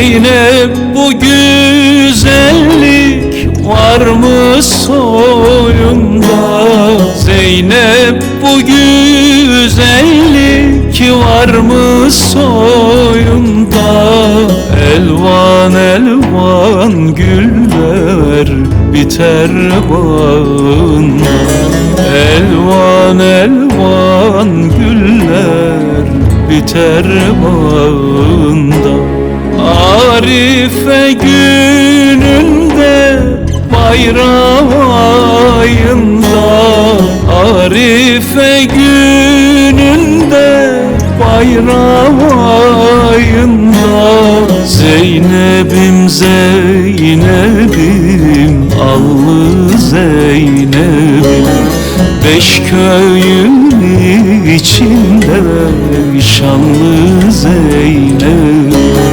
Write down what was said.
Zeynep bu güzellik var mı soyunda? Zeynep bu güzellik var mı soyunda? Elvan elvan güller biter bağında. Elvan elvan güller biter bağında Arife gününde bayram ayında Arife gününde bayram ayında. Zeynep'im Zeynep'im allı Zeynep'im Beş köyün içinde şanlı Zeynep